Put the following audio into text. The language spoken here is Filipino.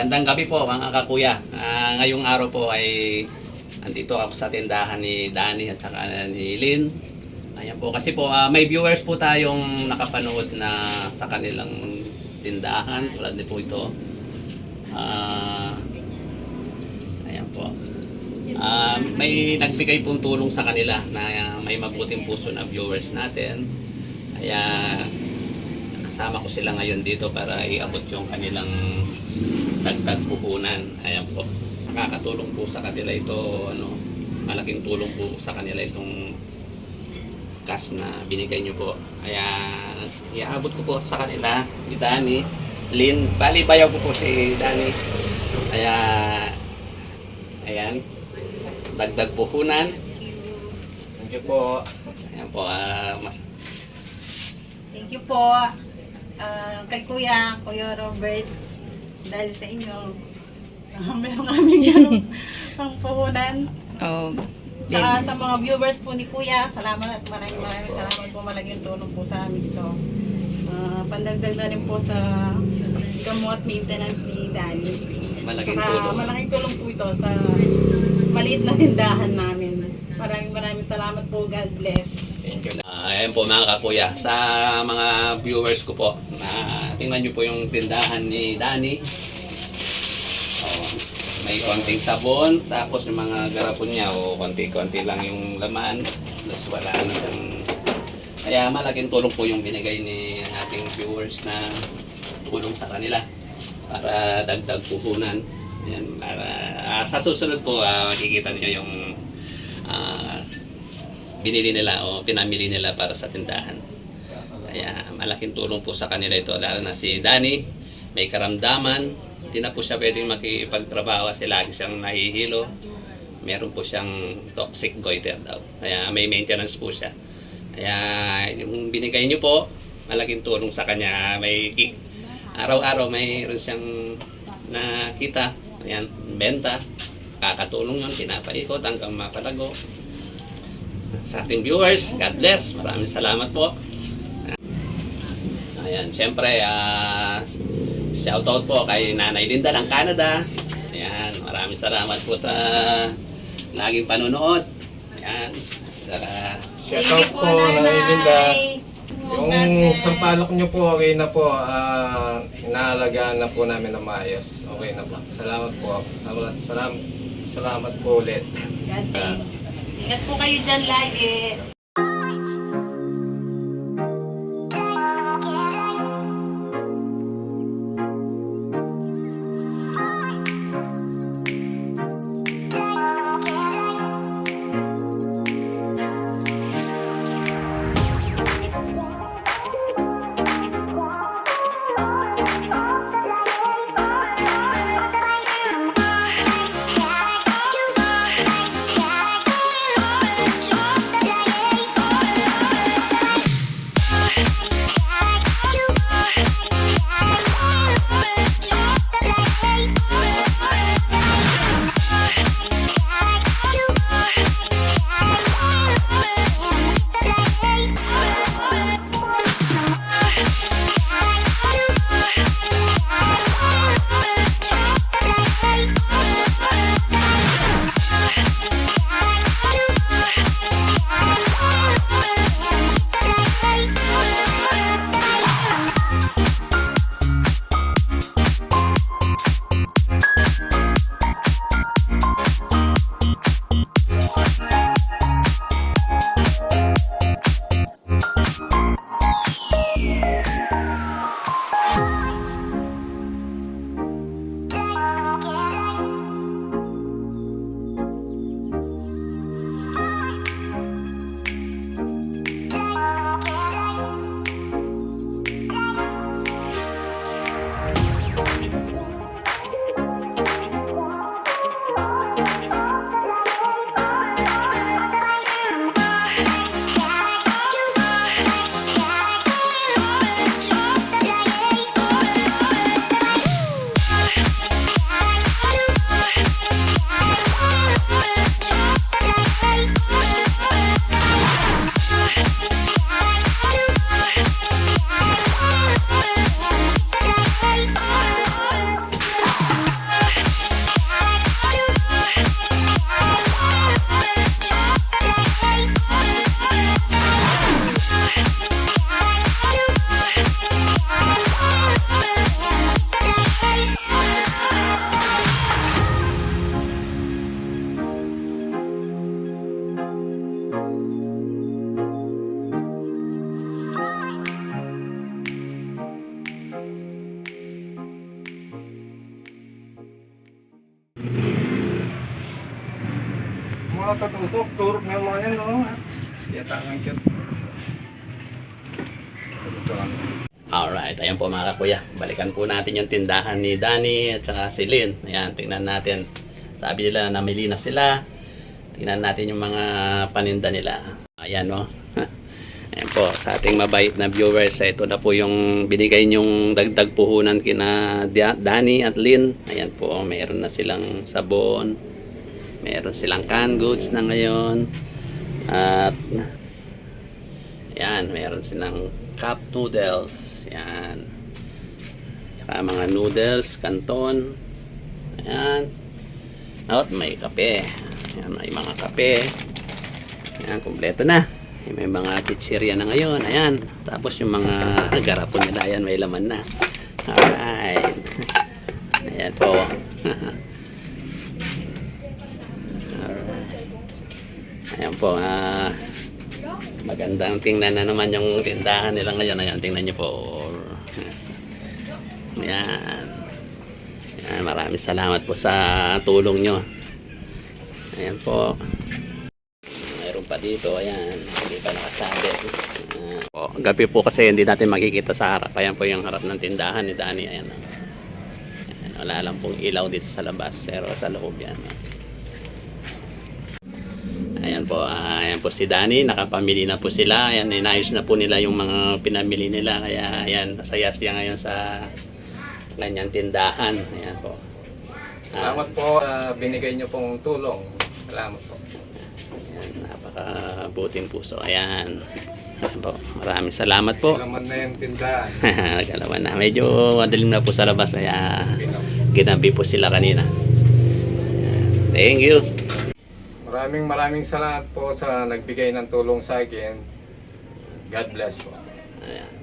Magandang gabi po mga kakuya. Ah, ngayong araw po ay andito ako sa tindahan ni Danny at saka ni Lynn. Ayan po kasi po ah, may viewers po tayong nakapanood na sa kanilang tindahan tulad ni po ito. Ah, ayan po. Ah, may nagbigay pong tulong sa kanila na ah, may mabuting puso na viewers natin. Kaya kasama ko sila ngayon dito para iabot yung kanilang dagdag puhunan. Ayan po. Nakakatulong po sa kanila ito, ano, malaking tulong po sa kanila itong cash na binigay nyo po. Kaya iaabot ko po sa kanila, si Danny, Lynn, bali bayaw ko po si Danny. Kaya, ayan, dagdag puhunan. Thank you po. Ayan po, ah, mas, Thank you po. Ah, kay Kuya, Kuya Robert, dahil sa inyo, uh, meron kami ganun pang puhunan. Oh, Tsaka sa mga viewers po ni Kuya, salamat at maraming maraming salamat po malaking tulong po sa amin ito. Ah, pandagdag na rin po sa gamot maintenance ni Danny. malaking Tsaka tulong. malaking tulong po ito sa maliit na tindahan namin. Maraming maraming salamat po. God bless. Thank you. Ah, ayan po mga kakuya, sa mga viewers ko po, na tingnan nyo po yung tindahan ni Danny. Oh, may konting sabon, tapos yung mga garapon niya, o konti-konti lang yung laman, plus wala na siyang... Kaya malaking tulong po yung binigay ni ating viewers na tulong sa kanila para dagdag puhunan. Yan, para, ah, sa susunod po, ah, makikita niyo yung ah, binili nila o pinamili nila para sa tindahan. Kaya malaking tulong po sa kanila ito, lalo na si Danny, may karamdaman, hindi na po siya pwedeng makipagtrabaho kasi lagi siyang nahihilo. Meron po siyang toxic goiter daw. Kaya may maintenance po siya. Kaya yung binigay niyo po, malaking tulong sa kanya. May araw-araw mayroon siyang nakita. Ayan, benta. Kakatulong yun, pinapaikot hanggang mapalago sa ating viewers. God bless. Maraming salamat po. Ayan, syempre, ah, shout out po kay Nanay Linda ng Canada. Ayan, maraming salamat po sa laging panonood. Ayan, saka Shout Thank out you po, Nanay Linda. Yung sampalok nyo po, okay na po. Ah, inaalagaan na po namin ng maayos. Okay na po. Salamat po. Salamat, salamat, salamat po ulit. God bless. Ingat po kayo dyan lagi. Nakatututok. Turok na mga yan, no? Yata ang cute. Alright, ayan po mga kuya. Balikan po natin yung tindahan ni Danny at saka si Lynn. Ayan, tingnan natin. Sabi nila namili na sila. Tingnan natin yung mga paninda nila. Ayan no. Ayan po, sa ating mabait na viewers, ito na po yung binigay nyong dagdag puhunan kina Danny at Lynn. Ayan po, meron na silang sabon. Meron silang canned goods na ngayon. At yan, meron silang cup noodles. Yan. Tsaka mga noodles, kanton. Ayan. At may kape. Yan, may mga kape. Ayan, kumpleto na. May mga chichirya na ngayon. Ayan. Tapos yung mga garapon nila, ayan, may laman na. Alright. Ayan po. Alright. Ayan po. Ah, magandang tingnan na naman yung tindahan nila ngayon. Ayan, tingnan nyo po. Ayan. Ayan, maraming salamat po sa tulong nyo. Ayan po. Mayroon pa dito, ayan. Hindi pa nakasabit. Ayan. po, gabi po kasi hindi natin makikita sa harap. Ayan po yung harap ng tindahan ni Dani. Ayan. ayan wala lang pong ilaw dito sa labas. Pero sa loob yan. Ayan po, ah, ayan po si Dani, nakapamili na po sila. Ayan, inayos na po nila yung mga pinamili nila. Kaya ayan, masaya siya ngayon sa kanyang tindahan. Ayan po. Ah, Salamat po sa binigay niyo pong tulong. Salamat po. ayan, napakabuting puso. Ayan. Ayan po, maraming salamat po. Laman na yung tindahan. Nagalaman na. Medyo madilim na po sa labas. Kaya ginabi po sila kanina. Ayan. Thank you. Maraming maraming salamat po sa nagbigay ng tulong sa akin. God bless po. Ayan.